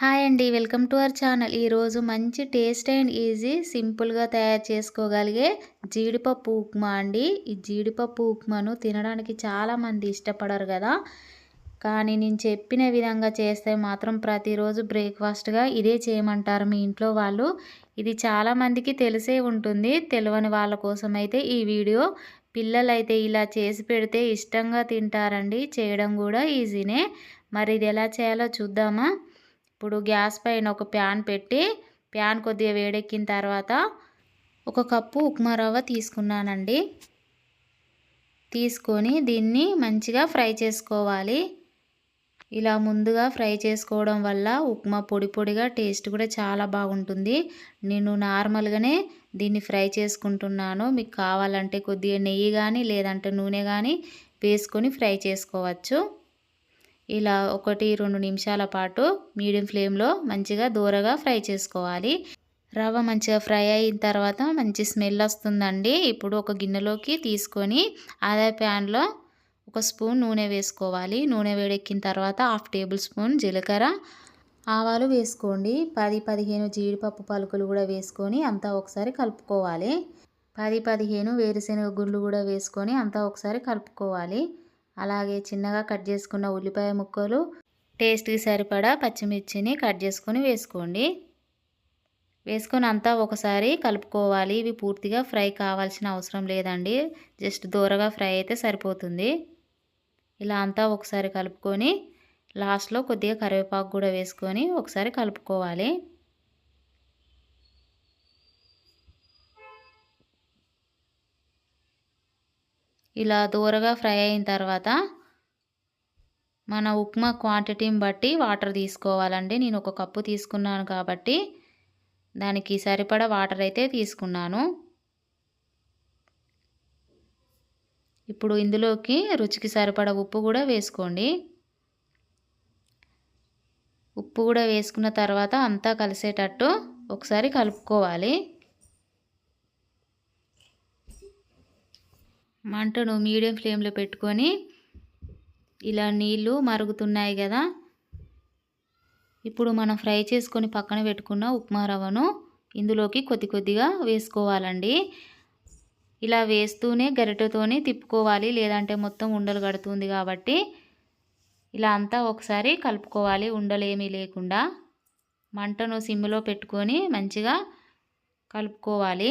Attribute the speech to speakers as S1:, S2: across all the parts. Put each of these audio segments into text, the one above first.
S1: Hi అండి welcome to our channel. ఈరోజు మంచి టేస్ట్ అండ్ ఈజీ సింపుల్గా తయారు చేసుకోగలిగే జీడిపప్పు ఉప్మా అండి. ఈ జీడిపప్పు ఉప్మాను తినడానికి చాలామంది ఇష్టపడరు కదా. కానీ నేను చెప్పిన విధంగా చేస్తే మాత్రం ప్రతిరోజు బ్రేక్ఫాస్ట్గా ఇదే చేయమంటారు మీ ఇంట్లో వాళ్ళు. ఇది చాలామందికి తెలిసే ఉంటుంది. తెలియని వాళ్ళ కోసం అయితే ఈ వీడియో. పిల్లలైతే ఇలా చేసి పెడితే ఇష్టంగా తింటారండి. చేయడం కూడా ఈజీనే. మరి ఇది ఎలా చేయాలో చూద్దామా? ఇప్పుడు గ్యాస్ పైన ఒక ప్యాన్ పెట్టి ప్యాన్ కొద్దిగా వేడెక్కిన తర్వాత ఒక కప్పు ఉప్మా రవ్వ తీసుకున్నానండి. తీసుకొని దీన్ని మంచిగా ఫ్రై చేసుకోవాలి. ఇలా ముందుగా ఫ్రై చేసుకోవడం వల్ల ఉప్మా పొడి పొడిగా టేస్ట్ కూడా చాలా బాగుంటుంది. నేను నార్మల్గానే దీన్ని ఫ్రై చేసుకుంటున్నాను. మీకు కావాలంటే కొద్దిగా నెయ్యి కానీ లేదంటే నూనె కానీ వేసుకొని ఫ్రై చేసుకోవచ్చు. ఇలా ఒకటి రెండు నిమిషాల పాటు మీడియం ఫ్లేమ్లో మంచిగా దూరగా ఫ్రై చేసుకోవాలి. రవ్వ మంచిగా ఫ్రై అయిన తర్వాత మంచి స్మెల్ వస్తుందండి. ఇప్పుడు ఒక గిన్నెలోకి తీసుకొని అదే ప్యాన్లో ఒక స్పూన్ నూనె వేసుకోవాలి. నూనె వేడెక్కిన తర్వాత హాఫ్ టేబుల్ స్పూన్ జీలకర్ర. ఆవాలు వేసుకోండి. పది పదిహేను జీడిపప్పు పలుకులు కూడా వేసుకొని అంతా ఒకసారి కలుపుకోవాలి. పది పదిహేను వేరుశెనగ గుళ్ళు కూడా వేసుకొని అంతా ఒకసారి కలుపుకోవాలి. అలాగే చిన్నగా కట్ చేసుకున్న ఉల్లిపాయ ముక్కలు టేస్ట్కి సరిపడా పచ్చిమిర్చిని కట్ చేసుకొని వేసుకోండి. వేసుకొని అంతా ఒకసారి కలుపుకోవాలి. ఇవి పూర్తిగా ఫ్రై కావాల్సిన అవసరం లేదండి. జస్ట్ దూరగా ఫ్రై అయితే సరిపోతుంది. ఇలా అంతా ఒకసారి కలుపుకొని లాస్ట్లో కొద్దిగా కరివేపాకు కూడా వేసుకొని ఒకసారి కలుపుకోవాలి. ఇలా దూరగా ఫ్రై అయిన తర్వాత మన ఉప్మా క్వాంటిటీని బట్టి వాటర్ తీసుకోవాలండి. నేను ఒక కప్పు తీసుకున్నాను కాబట్టి దానికి సరిపడా వాటర్ అయితే తీసుకున్నాను. ఇప్పుడు ఇందులోకి రుచికి సరిపడ ఉప్పు కూడా వేసుకోండి. ఉప్పు కూడా వేసుకున్న తర్వాత అంతా కలిసేటట్టు ఒకసారి కలుపుకోవాలి. మంటను మీడియం ఫ్లేమ్లో పెట్టుకొని ఇలా నీళ్ళు మరుగుతున్నాయి కదా. ఇప్పుడు మనం ఫ్రై చేసుకొని పక్కన పెట్టుకున్న ఉప్మా రవ్వను ఇందులోకి కొద్ది కొద్దిగా వేసుకోవాలండి. ఇలా వేస్తూనే గరిటెతోనే తిప్పుకోవాలి లేదంటే మొత్తం ఉండలు కడుతుంది కాబట్టి ఇలా అంతా ఒకసారి కలుపుకోవాలి ఉండలేమీ లేకుండా. మంటను సిమ్లో పెట్టుకొని మంచిగా కలుపుకోవాలి.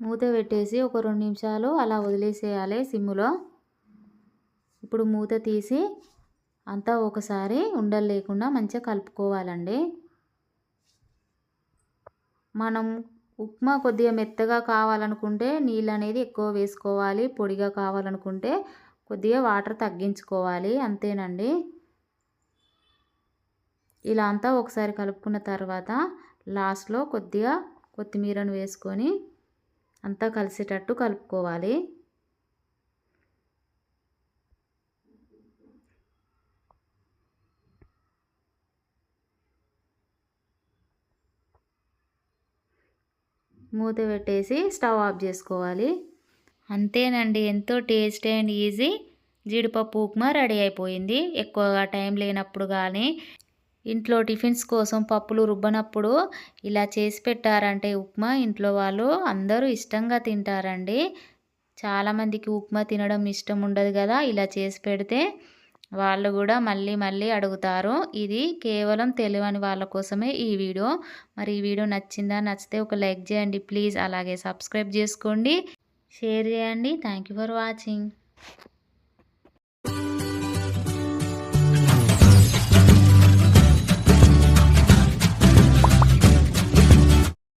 S1: మూత పెట్టేసి ఒక రెండు నిమిషాలు అలా వదిలేసేయాలి సిమ్ములో. ఇప్పుడు మూత తీసి అంతా ఒకసారి ఉండలు లేకుండా మంచిగా కలుపుకోవాలండి. మనం ఉప్మా కొద్దిగా మెత్తగా కావాలనుకుంటే నీళ్ళు అనేది ఎక్కువ వేసుకోవాలి. పొడిగా కావాలనుకుంటే కొద్దిగా వాటర్ తగ్గించుకోవాలి. అంతేనండి. ఇలా అంతా ఒకసారి కలుపుకున్న తర్వాత లాస్ట్లో కొద్దిగా కొత్తిమీరను వేసుకొని అంతా కలిసేటట్టు కలుపుకోవాలి. మూత పెట్టేసి స్టవ్ ఆఫ్ చేసుకోవాలి. అంతేనండి ఎంతో టేస్ట్ అండ్ ఈజీ. జీడిపప్పు ఉప్మా రెడీ అయిపోయింది. ఎక్కువగా టైం లేనప్పుడు కానీ ఇంట్లో టిఫిన్స్ కోసం పప్పులు రుబ్బనప్పుడు ఇలా చేసి పెట్టారంటే ఉప్మా. ఇంట్లో వాళ్ళు అందరూ ఇష్టంగా తింటారండి. చాలామందికి ఉప్మా తినడం ఇష్టం ఉండదు కదా ఇలా చేసి పెడితే వాళ్ళు కూడా మళ్ళీ మళ్ళీ అడుగుతారు. ఇది కేవలం తెలియని వాళ్ళ కోసమే ఈ వీడియో. మరి ఈ వీడియో నచ్చిందా నచ్చితే ఒక లైక్ చేయండి ప్లీజ్. అలాగే సబ్స్క్రైబ్ చేసుకోండి. షేర్ చేయండి. Thank for watching.